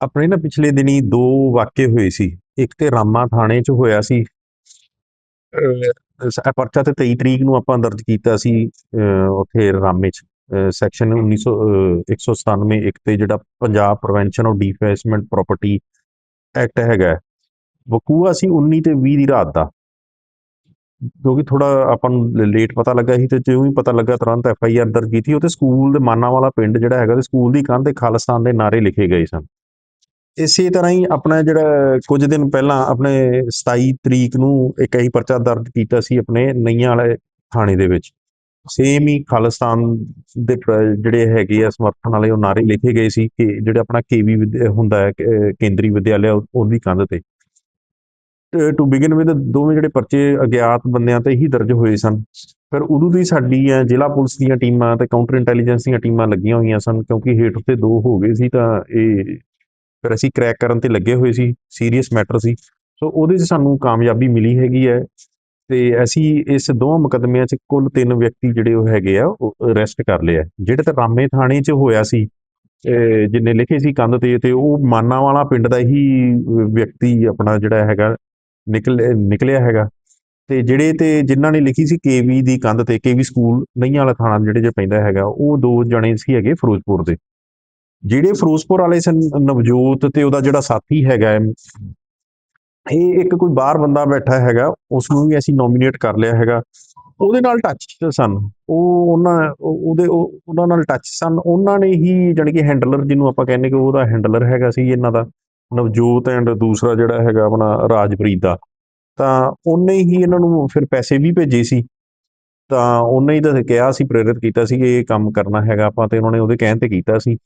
ਆਪਣੇ ਨਾ ਪਿਛਲੇ ਦਿਨੀ ਦੋ ਵਾਕਿਏ ਹੋਏ ਸੀ। ਇੱਕ ਤੇ ਰਾਮਾ ਥਾਣੇ 'ਚ ਹੋਇਆ ਸੀ। ਅਹ ਪਰਚਾ ਤੇ 23 ਤਰੀਕ ਨੂੰ ਆਪਾਂ ਦਰਜ ਕੀਤਾ ਸੀ ਉੱਥੇ ਰਾਮੇ 'ਚ। ਸੈਕਸ਼ਨ 1900 ਅਹ 197 ਇੱਕ ਤੇ ਜਿਹੜਾ Punjab prevention of defacement property act ਹੈਗਾ। ਵਕੂਆ ਸੀ 19 ਤੇ 20 ਦੀ ਰਾਤ ਦਾ। ਕਿਉਂਕਿ ਥੋੜਾ ਆਪਾਂ ਨੂੰ ਲੇਟ ਪਤਾ ਲੱਗਾ ਸੀ ਤੇ ਜਿਉਂ ਹੀ ਪਤਾ ਲੱਗਾ ਤੁਰੰਤ ਐਫ ਆਈ ਆਰ ਦਰਜ ਕੀਤੀ ਉਹ ਤੇ ਸਕੂਲ ਦੇ ਮਾਨਾ ਵਾਲਾ ਪਿੰਡ ਜਿਹੜਾ ਹੈਗਾ ਤੇ ਸਕੂਲ ਦੀ ਕੰਧ ਤੇ ਖਾਲਿਸਤਾਨ ਦੇ ਨਾਰੇ ਲਿਖੇ ਗਏ ਸਨ। ਇਸੇ ਤਰ੍ਹਾਂ ਹੀ ਆਪਣਾ ਜਿਹੜਾ ਕੁਝ ਦਿਨ ਪਹਿਲਾਂ ਆਪਣੇ 27 ਤਰੀਕ ਨੂੰ ਇੱਕ ਇਹੀ ਪਰਚਾ ਦਰਜ ਕੀਤਾ ਸੀ ਆਪਣੇ ਨਈਆਂ ਵਾਲੇ ਥਾਣੇ ਦੇ ਵਿੱਚ। ਸੇਮ ਹੀ ਖਾਲਿਸਤਾਨ ਦੇ ਜਿਹੜੇ ਹੈਗੇ ਆ ਸਮਰਥਨ ਵਾਲੇ ਉਹ ਨਾਰੇ ਲਿਖੇ ਗਏ ਸੀ ਕਿ ਜਿਹੜਾ ਆਪਣਾ ਕੇਵੀ ਹੁੰਦਾ ਹੈ ਕੇਂਦਰੀ ਵਿਦਿਆਲਿਆ ਉਹਦੀ ਕੰਧ ਤੇ। ਟੂ ਬਿਗਨ ਵਿਦ ਦੋਵੇਂ ਜਿਹੜੇ ਪਰਚੇ ਅਗਿਆਤ ਬੰਦਿਆਂ ਤੇ ਹੀ ਦਰਜ ਹੋਏ ਸਨ। ਫਿਰ ਉਦੋਂ ਦੀ ਸਾਡੀ ਅਹ, ਜ਼ਿਲ੍ਹਾ ਪੁਲਿਸ ਦੀਆਂ ਟੀਮਾਂ ਤੇ ਕਾਊਂਟਰ ਇੰਟੈਲੀਜੈਂਸ ਦੀਆਂ ਟੀਮਾਂ ਲੱਗੀਆਂ ਹੋਈਆਂ ਸਨ ਕਿਉਂਕਿ ਹੇਠ ਉੱਤੇ ਦੋ ਹੋ ਗਏ ਸੀ ਤਾਂ ਇਹ ਫਿਰ ਅਸੀਂ ਕ੍ਰੈਕ ਕਰਨ ਤੇ ਲੱਗੇ ਹੋਏ ਸੀ ਸੀਰੀਅਸ ਮੈਟਰ ਸੀ। ਸੋ ਉਹਦੇ 'ਚ ਸਾਨੂੰ ਕਾਮਯਾਬੀ ਮਿਲੀ ਹੈਗੀ ਹੈ ਤੇ ਅਸੀਂ ਇਸ ਦੋਵਾਂ ਮੁਕੱਦਮਿਆਂ 'ਚ ਕੁੱਲ ਤਿੰਨ ਵਿਅਕਤੀ ਜਿਹੜੇ ਉਹ ਹੈਗੇ ਆ, ਉਹ ਅਰੈਸਟ ਕਰ ਲਏ ਜਿਹੜੇ ਤਾਂ ਰਾਮੇ ਥਾਣੇ 'ਚ ਹੋਇਆ ਸੀ, ਅਹ ਜਿੰਨੇ ਲਿਖੇ ਸੀ ਕੰਧ ਤੇ ਤੇ ਉਹ ਮਾਨਾ ਵਾਲਾ ਪਿੰਡ ਦਾ ਹੀ ਵਿਅਕਤੀ ਆਪਣਾ ਜਿਹੜਾ ਹੈਗਾ, ਨਿਕਲ, ਨਿਕਲਿਆ ਹੈਗਾ। ਤੇ ਜਿਹੜੇ ਤੇ ਜਿਨ੍ਹਾਂ ਨੇ ਲਿਖੀ ਸੀ ਕੇਵੀ ਦੀ ਕੰਧ ਤੇ ਕੇਵੀ ਸਕੂਲ, ਨਈਆਂ ਵਾਲਾ ਥਾਣਾ ਜਿਹੜੇ ਜੇ ਪੈਂਦਾ ਹੈਗਾ, ਉਹ ਦੋ ਜਣੇ ਸੀ ਹੈਗੇ ਫਿਰੋਜ਼ਪੁਰ ਦੇ। ਜਿਹੜੇ ਫਿਰੋਜ਼ਪੁਰ ਵਾਲੇ ਸਨ, ਨਵਜੋਤ ਤੇ ਉਹਦਾ ਜਿਹੜਾ ਸਾਥੀ ਹੈਗਾ ਇਹ ਇੱਕ ਕੋਈ ਬਾਹਰ ਬੰਦਾ ਬੈਠਾ ਹੈਗਾ ਉਸ ਨੂੰ ਵੀ ਅਸੀਂ ਨੋਮੀਨੇਟ ਕਰ ਲਿਆ ਹੈਗਾ। ਉਹਦੇ ਨਾਲ ਟੱਚ ਸਨ। ਉਹ ਉਹਨਾਂ ਉਹਦੇ ਉਹਨਾਂ ਨਾਲ ਟੱਚ ਸਨ। ਉਹਨਾਂ ਨੇ ਹੀ ਜਾਣੀ ਕਿ ਹੈਂਡਲਰ ਜਿਹਨੂੰ ਆਪਾਂ ਕਹਿੰਦੇ ਕਿ ਉਹਦਾ ਹੈਂਡਲਰ ਹੈਗਾ ਸੀ ਇਹਨਾਂ ਦਾ, ਨਵਜੋਤ ਐਂਡ ਦੂਸਰਾ ਜਿਹੜਾ ਹੈਗਾ ਆਪਣਾ ਰਾਜਪ੍ਰੀਤ ਦਾ। ਤਾਂ ਉਹਨੇ ਹੀ ਇਹਨਾਂ ਨੂੰ ਫਿਰ ਪੈਸੇ ਵੀ ਭੇਜੇ ਸੀ। ਤਾਂ ਉਹਨੇ ਹੀ ਤਾਂ ਕਿਹਾ ਸੀ, ਪ੍ਰੇਰਿਤ ਕੀਤਾ ਸੀ ਕਿ ਇਹ ਕੰਮ ਕਰਨਾ ਹੈਗਾ ਆਪਾਂ ਤੇ ਉਹਨਾਂ ਨੇ ਉਹਦੇ ਕਹਿਣ ਤੇ ਕੀਤਾ ਸੀ।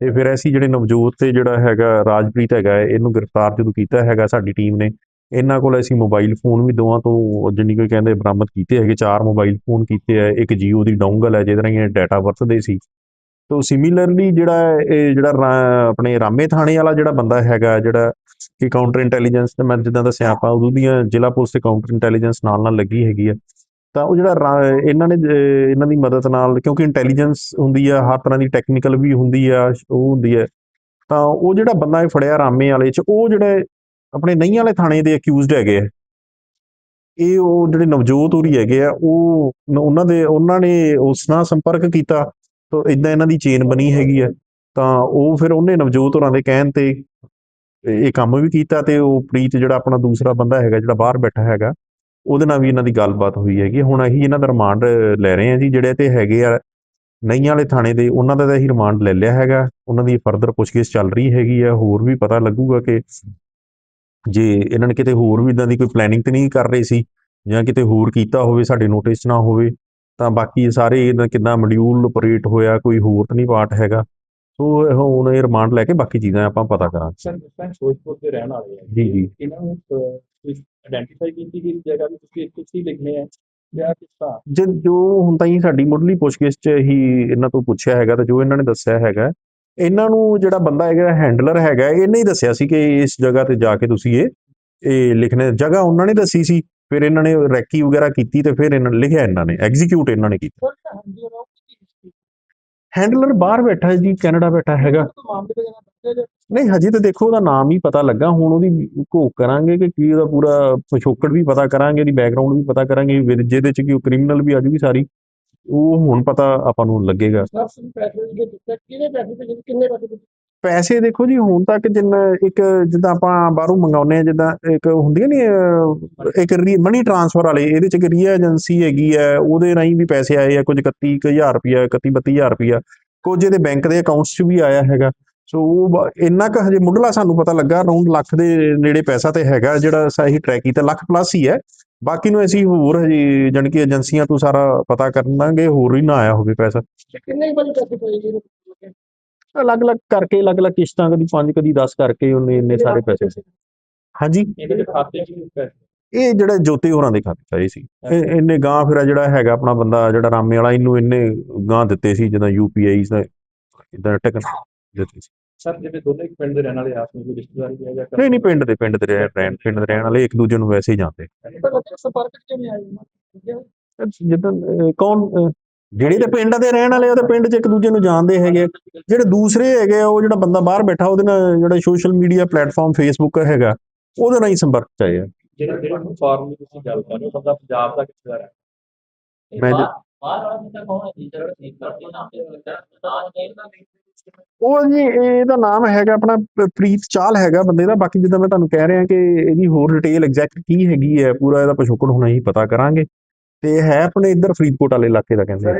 ਤੇ ਫਿਰ ਅਸੀਂ ਜਿਹੜੇ ਨਵਜੋਤ ਤੇ ਜਿਹੜਾ ਹੈਗਾ ਰਾਜਪ੍ਰੀਤ ਹੈਗਾ ਇਹਨੂੰ ਗ੍ਰਿਫਤਾਰ ਜਦੋਂ ਕੀਤਾ ਹੈਗਾ ਸਾਡੀ ਟੀਮ ਨੇ, ਇਹਨਾਂ ਕੋਲ ਅਸੀਂ ਮੋਬਾਈਲ ਫੋਨ ਵੀ ਦੋਵਾਂ ਤੋਂ ਜਿੰਨੀ ਕੋਈ ਕਹਿੰਦੇ ਬਰਾਮਦ ਕੀਤੇ ਹੈਗੇ, ਚਾਰ ਮੋਬਾਈਲ ਫੋਨ ਕੀਤੇ ਆ ਇੱਕ ਜੀਓ ਦੀ ਡੋਂਗਲ ਹੈ, ਜਿਹਦੇ ਨਾਲ ਇਹ ਡਾਟਾ ਵਰਤਦੇ ਸੀ। ਤੋ ਸਿਮਿਲਰਲੀ ਜਿਹੜਾ ਇਹ ਜਿਹੜਾ ਆਪਣੇ ਰਾਮੇ ਥਾਣੇ ਵਾਲਾ ਜਿਹੜਾ ਬੰਦਾ ਹੈਗਾ, ਜਿਹੜਾ ਕਿ ਕਾਊਂਟਰ ਇੰਟੈਲੀਜੈਂਸ ਤੇ ਮੈਂ ਜਿੱਦਾਂ ਦੱਸਿਆ ਆਪਾਂ ਉਦੋਂ ਦੀਆਂ ਜ਼ਿਲ੍ਹਾ ਪੁਲਿਸ ਤੇ ਕਾਊਂਟਰ ਇੰਟੈਲੀਜੈਂਸ ਨਾਲ ਨਾਲ ਲੱਗੀ ਹੈਗੀ ਆ ਤਾਂ ਉਹ ਜਿਹੜਾ ਰਾ- ਇਹਨਾਂ ਨੇ ਇਹਨਾਂ ਦੀ ਮਦਦ ਨਾਲ, ਕਿਉਂਕਿ ਇੰਟੈਲੀਜੈਂਸ ਹੁੰਦੀ ਆ, ਹਰ ਤਰ੍ਹਾਂ ਦੀ ਟੈਕਨੀਕਲ ਵੀ ਹੁੰਦੀ ਆ, ਉਹ ਹੁੰਦੀ ਹੈ ਤਾਂ ਉਹ ਜਿਹੜਾ ਬੰਦਾ ਇਹ ਫੜਿਆ ਰਾਮੇ ਵਾਲੇ ਚ, ਉਹ ਜਿਹੜੇ ਆਪਣੇ ਨਹੀਂ ਵਾਲੇ ਥਾਣੇ ਦੇ ਅਕਿਊਜ਼ਡ ਹੈਗੇ ਆ। ਇਹ ਉਹ ਜਿਹੜੇ ਨਵਜੋਤ ਹੋਰੀ ਹੈਗੇ ਆ, ਉਹ ਉਹਨਾਂ ਦੇ, ਉਹਨਾਂ ਨੇ ਉਸ ਨਾਲ ਸੰਪਰਕ ਕੀਤਾ, ਤਾਂ ਇਦਾਂ ਇਹਨਾਂ ਦੀ ਚੇਨ ਬਣੀ ਹੈਗੀ ਆ। ਤਾਂ ਉਹ ਫਿਰ ਉਹਨੇ ਨਵਜੋਤ ਹੋਰਾਂ ਦੇ ਕਹਿਣ ਤੇ, ਇਹ ਕੰਮ ਵੀ ਕੀਤਾ ਤੇ ਉਹ ਪ੍ਰੀਤ ਜਿਹੜਾ ਆਪਣਾ ਦੂਸਰਾ ਬੰਦਾ ਹੈਗਾ, ਜਿਹੜਾ ਬਾਹਰ ਬੈਠਾ ਹੈਗਾ ਉਹਦੇ ਨਾਲ ਵੀ ਇਹਨਾਂ ਦੀ ਗੱਲਬਾਤ ਹੋਈ ਹੈਗੀ ਹੁਣ ਅਸੀਂ ਇਹਨਾਂ ਦਾ ਰਿਮਾਂਡ ਲੈ ਰਹੇ ਹਾਂ ਜੀ, ਜਿਹੜੇ ਤੇ ਹੈਗੇ ਆ ਨਈਆਂ ਵਾਲੇ ਥਾਣੇ ਦੇ, ਉਹਨਾਂ ਦਾ ਤਾਂ ਅਸੀਂ ਰਿਮਾਂਡ ਲੈ ਲਿਆ ਹੈਗਾ। ਉਹਨਾਂ ਦੀ ਫਰਦਰ ਪੁੱਛਗਿੱਛ ਚੱਲ ਰਹੀ ਹੈਗੀ ਆ, ਹੋਰ ਵੀ ਪਤਾ ਲੱਗੂਗਾ ਕਿ ਜੇ ਇਹਨਾਂ ਨੇ ਕਿਤੇ ਹੋਰ ਵੀ ਇਦਾਂ ਦੀ ਕੋਈ ਪਲੈਨਿੰਗ ਤੇ ਨਹੀਂ ਕਰ ਰਹੇ ਸੀ, ਜਾਂ ਕਿਤੇ ਹੋਰ ਕੀਤਾ ਹੋਵੇ, ਸਾਡੇ ਨੋਟਿਸ ਨਾ ਹੋਵੇ, ਤਾਂ ਬਾਕੀ ਸਾਰੇ ਇਹਦਾ ਕਿੱਦਾਂ ਮੋਡਿਊਲ ਆਪਰੇਟ ਹੋਇਆ, ਕੋਈ ਹੋਰ ਤਾਂ ਨਹੀਂ ਪਾਰਟ ਹੈਗਾ। ਸੋ ਇਹ ਹੁਣ ਇਹ ਰਿਮਾਂਡ ਲੈ ਕੇ ਬਾਕੀ ਚੀਜ਼ਾਂ ਆਪਾਂ ਪਤਾ ਕਰਾਂਗੇ। ਸਰ ਸਰ ਫਿਰੋਜ਼ਪੁਰ ਦੇ ਰਹਿਣ ਵਾਲੇ ਆ। ਜੀ, ਜੀ। ਇਹਨਾਂ ਨੂੰ ਆਇਡੈਂਟੀਫਾਈ ਕੀਤੀ ਕਿ ਇਸ ਜਗ੍ਹਾ ਵੀ ਤੁਸੀਂ ਹੀ ਲਿਖਨੇ ਆ ਜਾਂ ਕਿਸ ਤਰ੍ਹਾਂ? ਜੇ ਤਾਂ ਹੀ ਸਾਡੀ ਮੁੱਢਲੀ ਪੁੱਛਗਿੱਛ 'ਚ ਹੀ ਇਹਨਾਂ ਤੋਂ ਪੁੱਛਿਆ ਹੈਗਾ ਤੇ ਜੋ ਇਹਨਾਂ ਨੇ ਦੱਸਿਆ ਹੈਗਾ ਇਹਨਾਂ ਨੂੰ ਜਿਹੜਾ ਬੰਦਾ ਹੈਗਾ ਹੈਂਡਲਰ ਹੈਗਾ ਇਹਨੇ ਹੀ ਦੱਸਿਆ ਸੀ ਕਿ ਇਸ ਜਗ੍ਹਾ ਤੇ ਜਾ ਕੇ ਤੁਸੀਂ ਇਹ ਇਹ ਲਿਖਣੇ ਜਗ੍ਹਾ ਉਹਨਾਂ ਨੇ ਦੱਸੀ ਸੀ ਫਿਰ ਇਹਨਾਂ ਨੇ ਰੈਕੀ ਵਗੈਰਾ ਕੀਤੀ ਤੇ ਫਿਰ ਇਹਨਾਂ ਨੇ ਲਿਖਿਆ ਇਹਨਾਂ ਨੇ ਐਗਜ਼ੀਕਿਊਟ ਇਹਨਾਂ ਨੇ ਕੀਤਾ। ਸਰ ਹਾਂਜੀ ਉਹ ਹੈਂਡਲਰ ਬਾਹਰ ਬੈਠਾ ਹੈ ਜੀ, ਕੈਨੇਡਾ ਬੈਠਾ ਹੈਗਾ। ਨਹੀਂ, ਹਜੇ ਤਾਂ ਦੇਖੋ, ਉਹਦਾ ਨਾਮ ਹੀ ਪਤਾ ਲੱਗਾ। ਹੁਣ ਉਹਦੀ ਘੋਖ ਕਰਾਂਗੇ ਕਿ ਕੀ ਉਹਦਾ ਪੂਰਾ ਪਿਛੋਕੜ ਵੀ ਪਤਾ ਕਰਾਂਗੇ, ਉਹਦੀ ਬੈਕਗ੍ਰਾਉਂਡ ਵੀ ਪਤਾ ਕਰਾਂਗੇ, ਵੀ ਜਿਹਦੇ ਚ ਕੀ ਉਹ ਕ੍ਰਿਮੀਨਲ ਵੀ ਆਜੂਗੀ ਸਾਰੀ, ਉਹ ਹੁਣ ਪਤਾ ਆਪਾਂ ਨੂੰ ਲੱਗੇਗਾ। ਸਰ ਪੈਸੇ ਕਿੰਨੇ ਪੈਸੇ ਪੈਸੇ ਦੇਖੋ ਜੀ, ਹੁਣ ਤੱਕ ਜਿੰਨਾ ਇੱਕ ਜਿੱਦਾਂ ਆਪਾਂ ਬਾਹਰੋਂ ਮੰਗਾਉਂਦੇ ਆ ਜਿੱਦਾਂ ਇੱਕ ਹੁੰਦੀ ਨਹੀਂ ਇੱਕ ਮਨੀ ਟ੍ਰਾਂਸਫਰ ਵਾਲੇ, ਇਹਦੇ ਚ ਇੱਕ ਰੀਆ ਏਜੰਸੀ ਹੈਗੀ ਹੈ, ਉਹਦੇ ਰਾਹੀਂ ਵੀ ਪੈਸੇ ਆਏ ਆ, ਕੁਝ 31000 ਰੁਪਿਆ 31 32000 ਰੁਪਿਆ ਕੁਝ ਇਹਦੇ ਬੈਂਕ ਦੇ ਅਕਾਊਂਟਸ 'ਚ ਵੀ ਆਇਆ ਹੈਗਾ। ਸੋ ਉਹ ਇੰਨਾ ਕੁ ਹਜੇ ਮੁੱਢਲਾ ਸਾਨੂੰ ਪਤਾ ਲੱਗਾ ਅਰਾਊਂਡ ਲੱਖ ਦੇ ਨੇੜੇ ਪੈਸਾ ਤੇ ਹੈਗਾ, ਜਿਹੜਾ ਸਹੀ ਟਰੈਕ ਕੀਤਾ, ਲੱਖ ਪਲੱਸ ਹੀ ਹੈ। ਬਾਕੀ ਨੂੰ ਅਸੀਂ ਹੋਰ ਹਜੇ ਜਾਣੀ ਕਿ ਏਜੰਸੀਆਂ ਤੋਂ ਸਾਰਾ ਪਤਾ ਕਰਨਾਂਗੇ, ਹੋਰ ਹੀ ਨਾ ਆਇਆ ਹੋਵੇ ਪੈਸਾ। ਕਿੰਨੇ ਵਾਰੀ ਪੈਸੇ ਪਏ ਜੀ? ਅਲੱਗ-ਅਲੱਗ ਕਰਕੇ ਅਲੱਗ-ਅਲੱਗ ਕਿਸ਼ਤਾਂ ਕਦੀ 5 ਕਦੀ 10 ਕਰਕੇ ਉਹਨੇ ਇੰਨੇ ਸਾਰੇ ਪੈਸੇ ਹਾਂਜੀ? ਇਹਦੇ ਦੇ ਖਾਤੇ 'ਚ ਇਹ ਜਿਹੜਾ ਜੋਤੀ ਹੋਰਾਂ ਦੇ ਖਾਤੇ 'ਚ ਆਏ ਸੀ। ਇਹ ਇਹਨੇ ਗਾਂ ਫਿਰ ਜਿਹੜਾ ਹੈਗਾ ਆਪਣਾ ਬੰਦਾ ਜਿਹੜਾ ਰਾਮੇ ਵਾਲਾ ਇਹਨੂੰ ਇਹਨੇ ਗਾਂ ਦਿੱਤੇ ਸੀ ਜਿੱਦਾਂ ਯੂਪੀਆਈ ਦਾ ਇਦਾਂ ਟਕਨ ਦਿੱਤੇ ਸੀ। ਸਰ ਜਿਹੜੇ ਦੋਨੇ ਇੱਕ ਪਿੰਡ ਦੇ ਰਹਿਣ ਵਾਲੇ ਆਸ ਵਿੱਚ ਕੋਈ ਰਿਸ਼ਤੇਦਾਰੀ ਹੈ ਜਾਂ ਨਹੀਂ ਨਹੀਂ ਪਿੰਡ ਦੇ ਪਿੰਡ ਦੇ ਰਹਿ- ਰਹਿਣ ਪਿੰਡ ਦੇ ਰਹਿਣ ਵਾਲੇ ਇੱਕ ਦੂਜੇ ਨੂੰ ਵੈਸੇ ਹੀ ਜਾਣਦੇ। ਪਰ ਸੰਪਰਕ ਕਿਵੇਂ ਜਿੱਦਾਂ ਕੌਣ ਜਿਹੜੇ ਤੇ ਪਿੰਡ ਦੇ ਰਹਿਣ ਵਾਲੇ ਆ ਤੇ ਪਿੰਡ 'ਚ ਇੱਕ ਦੂਜੇ ਨੂੰ ਜਾਣਦੇ ਹੈਗੇ। ਜਿਹੜੇ ਦੂਸਰੇ ਹੈਗੇ ਆ ਉਹ ਜਿਹੜਾ ਬੰਦਾ ਬਾਹਰ ਬੈਠਾ ਉਹਦੇ ਨਾਲ ਜਿਹੜਾ ਸੋਸ਼ਲ ਮੀਡੀਆ ਪਲੇਟਫਾਰਮ ਫੇਸਬੁੱਕ ਹੈਗਾ ਉਹਦੇ ਨਾਲ ਹੀ ਸੰਪਰਕ 'ਚ ਆਏ ਆ। ਜਿਹੜਾ ਜਿਹੜਾ ਫਾਰਮ ਦੀ ਤੁਸੀਂ ਗੱਲ ਕਰ ਰਹੇ ਹੋ ਬੰਦਾ ਪੰਜਾਬ ਦਾ ਕਿੱਥੇ ਦਾ ਰਹਿ ਮੈਂ ਜੇ- ਬਾਹਰ ਵਾਲਾ ਬੰਦਾ ਕੌਣ ਹੈ ਜੀ? ਜਿਹੜਾ ਠੀਕ ਕਰਦੇ ਨਾਮ ਤੇ ਨਾਮ ਦੇਣਾ ਉਹ ਜੀ ਇਹਦਾ ਨਾਮ ਹੈਗਾ ਆਪਣਾ ਪ੍ਰੀਤ ਚਾਲ ਹੈਗਾ ਬੰਦੇ ਦਾ। ਬਾਕੀ ਜਿੱਦਾਂ ਮੈਂ ਤੁਹਾਨੂੰ ਕਹਿ ਰਿਹਾ ਕਿ ਇਹਦੀ ਹੋਰ ਡਿਟੇਲ ਐਗਜ਼ੈਕਟ ਕੀ ਹੈਗੀ ਹੈ ਪੂਰਾ ਇਹਦਾ ਪਿਛੋਕੜ ਹੁਣ ਅਸੀਂ ਪਤਾ ਕਰਾਂਗੇ। ਤੇ ਹੈ ਆਪਣੇ ਇੱਧਰ ਫਰੀਦਕੋਟ ਵਾਲੇ ਇਲਾਕੇ ਦਾ ਕਹਿੰਦੇ ਆ।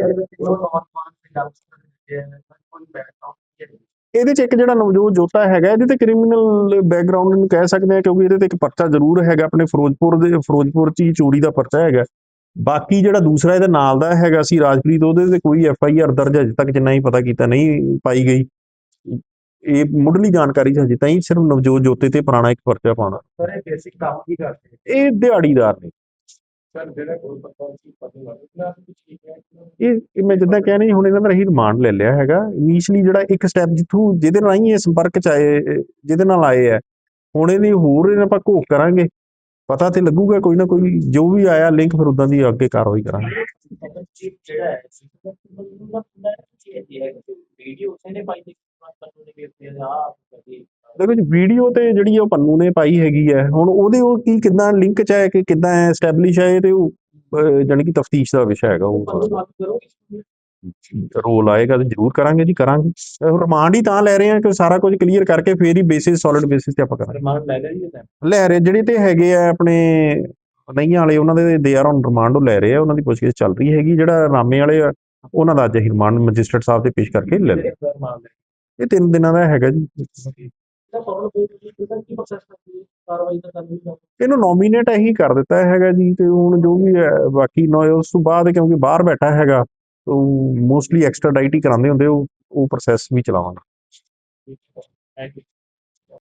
ਇਹਦੇ ਚ ਇੱਕ ਜਿਹੜਾ ਨਵਜੋਤ ਜੋਤਾ ਹੈਗਾ ਇਹਦੇ ਤੇ ਕ੍ਰਿਮੀਨਲ ਬੈਕਗ੍ਰਾਉਂਡ ਨੂੰ ਕਹਿ ਸਕਦੇ ਆ ਕਿਉਂਕਿ ਇਹਦੇ ਤੇ ਇੱਕ ਪਰਚਾ ਜ਼ਰੂਰ ਹੈਗਾ ਆਪਣੇ ਫਿਰੋਜ਼ਪੁਰ ਦੇ ਫਿਰੋਜ਼ਪੁਰ ਚ ਹੀ ਚੋਰੀ ਦਾ ਪਰਚਾ ਹੈਗਾ। ਬਾਕੀ ਜਿਹੜਾ ਦੂਸਰਾ ਇਹਦੇ ਨਾਲ ਦਾ ਹੈਗਾ ਸੀ ਰਾਜਪ੍ਰੀਤ ਉਹਦੇ ਤੇ ਕੋਈ ਐਫ ਆਈ ਆਰ ਦਰਜ ਅਜੇ ਤੱਕ ਜਿੰਨਾ ਹੀ ਪਤਾ ਕੀਤਾ ਨਹੀਂ ਪਾਈ ਗਈ। ਇਹ ਮੁੱਢਲੀ ਜਾਣਕਾਰੀ ਹਜੇ ਤਾਈਂ ਸਿਰਫ ਨਵਜੋਤ ਜੋਤੇ ਤੇ ਪੁਰਾਣਾ ਇੱਕ ਪਰਚਾ ਪਾਉਣਾ। ਸਰ ਇਹ ਬੇਸਿਕ ਕੰਮ ਕੀ ਕਰਦੇ ਇਹ ਦਿਹਾੜੀਦਾਰ ਨੇ। ਇਹ ਇਹ ਮੈਂ ਜਿੱਦਾਂ ਕਹਿ ਰਹੀ ਹੁਣ ਇਹਨਾਂ ਦਾ ਅਸੀਂ ਰਿਮਾਂਡ ਲੈ ਲਿਆ ਹੈਗਾ। ਇਨੀਸ਼ੀਅਲੀ ਜਿਹੜਾ ਇੱਕ ਸਟੈਪ ਜਿੱਥੋਂ ਜਿਹਦੇ ਨਾਲ ਹੀ ਇਹ ਸੰਪਰਕ ਚ ਆਏ ਜਿਹਦੇ ਨਾਲ ਆਏ ਆ। ਹੁਣ ਇਹਦੀ ਹੋਰ ਇਹਨਾਂ ਆਪਾਂ ਘੋਖ ਕਰਾਂਗੇ। ਪਤਾ ਤੇ ਲੱਗੂਗਾ ਕੋਈ ਨਾ ਕੋਈ ਜੋ ਵੀ ਆਇਆ ਲਿੰਕ ਫਿਰ ਉਦਾਂ ਦੀ ਅੱਗੇ ਕਾਰਵਾਈ ਕਰਾਂਗੇ। ਪਾਈ ਦੀ ਦੇਖੋ ਜੀ ਵੀਡੀਓ ਤੇ ਜਿਹੜੀ ਉਹ ਪੰਨੂ ਨੇ ਪਾਈ ਹੈਗੀ ਹੈ ਹੁਣ ਉਹਦੇ ਉਹ ਕੀ ਕਿਦਾਂ ਲਿੰਕ ਚ ਹੈ ਕਿ ਕਿਦਾਂ ਐਸਟੈਬਲਿਸ਼ ਹੈ ਤੇ ਉਹ ਜਾਣੀ ਕਿ ਤਫਤੀਸ਼ ਦਾ ਵਿਸ਼ਾ ਹੈਗਾ ਉਹ? ਰੋਲ ਆਏਗਾ ਤੇ ਜ਼ਰੂਰ ਕਰਾਂਗੇ ਜੀ ਕਰਾਂਗੇ। ਰਿਮਾਂਡ ਹੀ ਤਾਂ ਲੈ ਰਹੇ ਹਾਂ ਕਿ ਸਾਰਾ ਕੁਝ ਕਲੀਅਰ ਕਰਕੇ ਫੇਰ ਹੀ ਬੇਸਿਸ ਸੋਲਿਡ ਬੇਸਿਸ ਤੇ ਆਪਾਂ ਕਰਾਂਗੇ। ਰਿਮਾਂਡ ਲੈ ਲਿਆ ਜੀ ਲੈ ਰਹੇ ਜਿਹੜੇ ਤੇ ਹੈਗੇ ਆ ਆਪਣੇ ਨਈਆਂ ਵਾਲੇ ਉਹਨਾਂ ਦੇ ਦੇ ਆਰ ਔਨ ਰਿਮਾਂਡ ਉਹ ਲੈ ਰਹੇ ਆ ਉਹਨਾਂ ਦੀ ਪੁੱਛਗਿੱਛ ਚੱਲ ਰਹੀ ਹੈਗੀ ਜਿਹੜਾ ਰਾਮੇ ਵਾਲੇ ਆ ਉਹਨਾਂ ਦਾ ਅੱਜ ਅਸੀਂ ਰਿਮਾਂਡ ਮੈਜਿਸਟਰੇਟ ਸਾਹਿਬ ਦੇ ਪੇਸ਼ ਕਰਕੇ ਲੈ ਲੈ ਇਹ ਤਿੰਨ ਦਿਨਾਂ ਦਾ ਹੈਗਾ ਜੀ। ਇਹਨੂੰ ਨੋਮੀਨੇਟ ਇਹੀ ਕਰ ਦਿੱਤਾ ਹੈਗਾ ਜੀ ਤੇ ਹੁਣ ਜੋ ਵੀ ਹੈ ਬਾਕੀ ਨੋ ਉਸ ਤੋਂ ਬਾਅਦ ਕਿਉਂਕਿ ਬਾਹਰ ਬੈਠਾ ਹੈਗਾ ਉਹ ਮੋਸਟਲੀ ਐਕਸਟਰਾ ਡਾਈਟ ਹੀ ਕਰਾਉਂਦੇ ਹੁੰਦੇ ਉਹ ਉਹ ਪ੍ਰੋਸੈਸ ਵੀ ਚਲਾਵਾਂਗੇ। Thank you